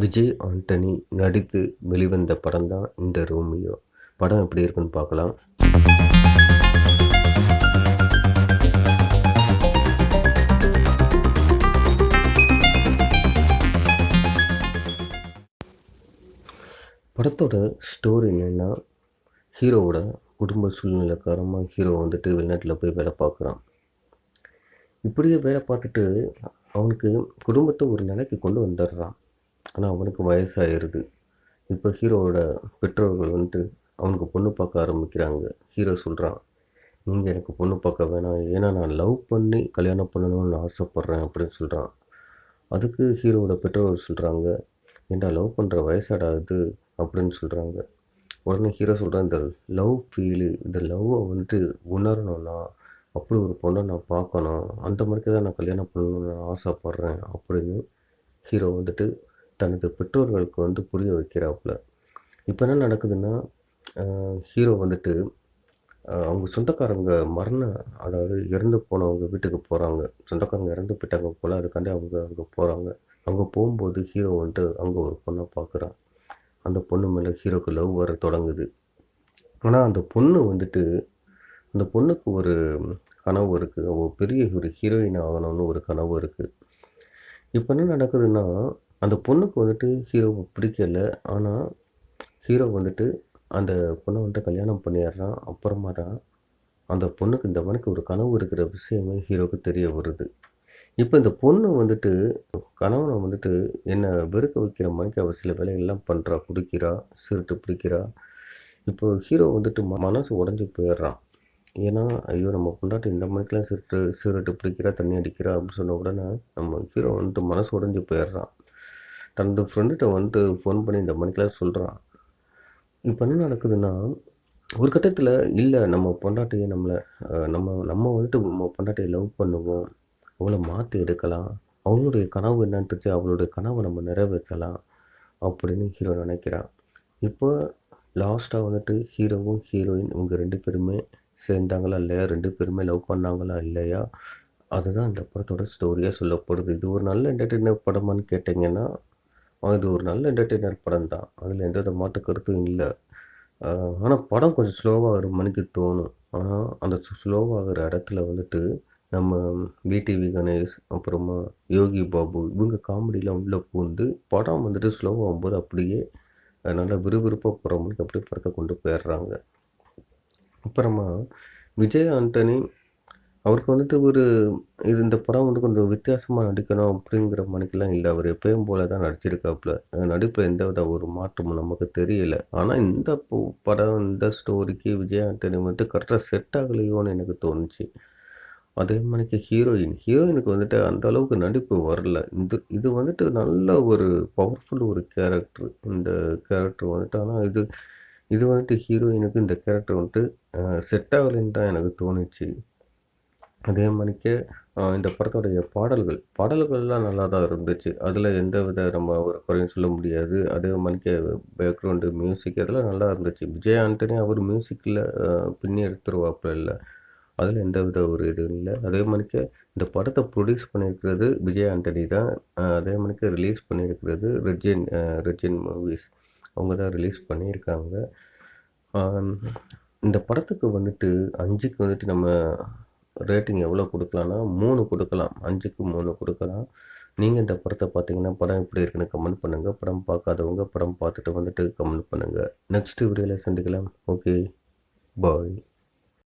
விஜய் ஆண்டனி நடித்து வெளிவந்த படம் தான் இந்த ரோமியோ. படம் எப்படி இருக்குன்னு பார்க்கலாம். படத்தோட ஸ்டோரி என்னென்னா ஹீரோவோட குடும்ப சூழ்நிலை காரணமாக ஹீரோ வந்துட்டு வெளிநாட்டில் போய் வேலை பார்க்குறான். இப்படியே வேலை பார்த்துட்டு அவனுக்கு குடும்பத்தை ஒரு நிலைக்கு கொண்டு வந்துடுறான். ஆனால் அவனுக்கு வயசாகிடுது இப்போ ஹீரோவோட பெற்றோர்கள் வந்துட்டு அவனுக்கு பொண்ணு பார்க்க ஆரம்பிக்கிறாங்க. ஹீரோ சொல்கிறான் நீங்கள் எனக்கு பொண்ணு பார்க்க வேணாம். ஏன்னா நான் லவ் பண்ணி கல்யாணம் பண்ணணும்னு ஆசைப்பட்றேன் அப்படின்னு சொல்கிறான் அதுக்கு ஹீரோவோட பெற்றோர்கள் சொல்கிறாங்க ஏண்டா லவ் பண்ணுற வயசாடாது அப்படின்னு சொல்கிறாங்க உடனே ஹீரோ சொல்கிறான் இந்த லவ் ஃபீலு இந்த லவ்வை வந்துட்டு உணரணும்னா அப்படி ஒரு பொண்ணை நான் பார்க்கணும். அந்த மாதிரி தான் நான் கல்யாணம் பண்ணணும்னு ஆசைப்பட்றேன் அப்படின்னு ஹீரோ வந்துட்டு தனது பெற்றோர்களுக்கு வந்து புரிய வைக்கிறாப்புல. இப்போ என்ன நடக்குதுன்னா ஹீரோ வந்துட்டு அவங்க சொந்தக்காரங்க மரண அதாவது இறந்து போனவங்க வீட்டுக்கு போகிறாங்க சொந்தக்காரங்க இறந்து போயிட்டாங்க போல் அதுக்காண்டி அவங்க அங்கே போகிறாங்க அங்கே போகும்போது ஹீரோ வந்துட்டு அங்கே ஒரு பொண்ணை பார்க்குறான் அந்த பொண்ணு மேலே ஹீரோக்கு லவ் வர தொடங்குது. ஆனால் அந்த பொண்ணு வந்துட்டு அந்த பொண்ணுக்கு ஒரு கனவு இருக்குது அவள் பெரிய ஒரு ஹீரோயின் ஆகணும்னு ஒரு கனவு இருக்குது இப்போ என்ன நடக்குதுன்னா அந்த பொண்ணுக்கு வந்துட்டு ஹீரோவை பிடிக்கல. ஆனால் ஹீரோ வந்துட்டு அந்த பொண்ணை வந்துட்டு கல்யாணம் பண்ணிடுறான். அப்புறமா தான் அந்த பொண்ணுக்கு இந்த மனுக்கு ஒரு கனவு இருக்கிற விஷயமே ஹீரோவுக்கு தெரிய வருது. இப்போ இந்த பொண்ணு வந்துட்டு கணவனை வந்துட்டு என்னை வெறுக்க வைக்கிற மாதிரி அவர் சில வேலைகள்லாம் பண்ணுறா குடிக்கிறா சிறுட்டு பிடிக்கிறா. இப்போ ஹீரோ வந்துட்டு மனசு உடஞ்சி போயிடுறான். ஏன்னா ஐயோ நம்ம கொண்டாட்டி இந்த மணிக்கெலாம் சிறுட்டு சிறுட்டு பிடிக்கிறா தண்ணி அடிக்கிறா அப்படின்னு சொன்ன உடனே நம்ம ஹீரோ வந்துட்டு மனசு உடஞ்சி போயிடுறான். தனது ஃப்ரெண்டுகிட்ட வந்துட்டு ஃபோன் பண்ணி இந்த மணிக்கெலாம் சொல்கிறான் இப்போ என்ன நடக்குதுன்னா ஒரு கட்டத்தில் இல்லை நம்ம பொண்டாட்டியை நம்மளை நம்ம நம்ம வந்துட்டு நம்ம பொண்டாட்டியை லவ் பண்ணுவோம். அவளை மாற்றி எடுக்கலாம். அவளுடைய கனவு என்னன்னு தெரிஞ்சு அவளுடைய கனவை நம்ம நிறைவேற்றலாம் அப்படின்னு ஹீரோ நினைக்கிறான். இப்போ லாஸ்ட்டாக வந்துட்டு ஹீரோவும் ஹீரோயின் இவங்க ரெண்டு பேருமே சேர்ந்தாங்களா இல்லையா? ரெண்டு பேருமே லவ் பண்ணாங்களா இல்லையா? அதுதான் இந்த படத்தோட ஸ்டோரியாக சொல்லப்படுது. இது ஒரு நல்ல என்டர்டெயின்மெண்ட் படமான்னு கேட்டிங்கன்னா இது ஒரு நல்ல என்டர்டெய்னர் படம் தான். அதில் எந்த வித மாற்று கருத்தும் இல்லை. ஆனால் படம் கொஞ்சம் ஸ்லோவாகிற மணிக்கு தோணும். ஆனால் அந்த ஸ்லோவாகிற இடத்துல வந்துட்டு நம்ம விடிவி கணேஷ் அப்புறமா யோகி பாபு இவங்க காமெடியெலாம் உள்ளே பூந்து படம் வந்துட்டு ஸ்லோவாகும்போது அப்படியே நல்லா விறுவிறுப்பாக போகிற மணிக்கு அப்படியே படத்தை கொண்டு போயிடுறாங்க. அப்புறமா விஜய் ஆண்டனி அவருக்கு வந்துட்டு ஒரு இது இந்த படம் வந்து கொஞ்சம் வித்தியாசமாக நடிக்கணும் அப்படிங்கிற மணிக்கெல்லாம் இல்லை. அவர் எப்பயும் போல தான் நடிச்சிருக்காப்புல நடிப்பில் எந்த வித ஒரு மாற்றமும் நமக்கு தெரியல. ஆனால் இந்த படம் இந்த ஸ்டோரிக்கு விஜய் ஆண்டனி வந்து கரெக்டாக செட் ஆகலையோன்னு எனக்கு தோணுச்சு. அதே மாதிரிக்கு ஹீரோயின் ஹீரோயினுக்கு வந்துட்டு அந்த அளவுக்கு நடிப்பு வரல. இது இது வந்துட்டு நல்ல ஒரு பவர்ஃபுல் ஒரு கேரக்டர் இந்த கேரக்டர் வந்துட்டு ஆனால் இது இது வந்துட்டு ஹீரோயினுக்கு இந்த கேரக்டர் வந்துட்டு செட் ஆகலைன்னு தான் எனக்கு தோணுச்சு. அதே மாதிரிக்கே இந்த படத்தோடைய பாடல்கள் பாடல்கள்லாம் நல்லா தான் இருந்துச்சு. அதில் எந்த வித நம்ம ஒரு குறையும் சொல்ல முடியாது. அதே மாதிரிக்கே பேக்ரவுண்டு மியூசிக் அதெல்லாம் நல்லா இருந்துச்சு. விஜய் ஆண்டனி அவர் மியூசிக்கில் பின்னி எடுத்துருவாப்புல இல்லை. அதில் எந்த வித ஒரு இதுவும் இல்லை. அதே மாதிரிக்கே இந்த படத்தை ப்ரொடியூஸ் பண்ணியிருக்கிறது விஜய் ஆண்டனி தான். அதே மாதிரிக்கே ரிலீஸ் பண்ணியிருக்கிறது ரெஜின் ரெஜின் மூவிஸ் அவங்க தான் ரிலீஸ் பண்ணியிருக்காங்க. இந்த படத்துக்கு வந்துட்டு அஞ்சுக்கு வந்துட்டு நம்ம ரேட்டிங் எவ்வளோ கொடுக்கலாம்னா மூணு கொடுக்கலாம். அஞ்சுக்கு மூணு கொடுக்கலாம். நீங்கள் இந்த படத்தை பார்த்தீங்கன்னா படம் எப்படி இருக்குன்னு கமெண்ட் பண்ணுங்கள் படம் பார்க்காதவங்க படம் பார்த்துட்டு வந்துட்டு கமெண்ட் பண்ணுங்கள் நெக்ஸ்ட் வீடியோவில் சந்திக்கலாம். Okay bye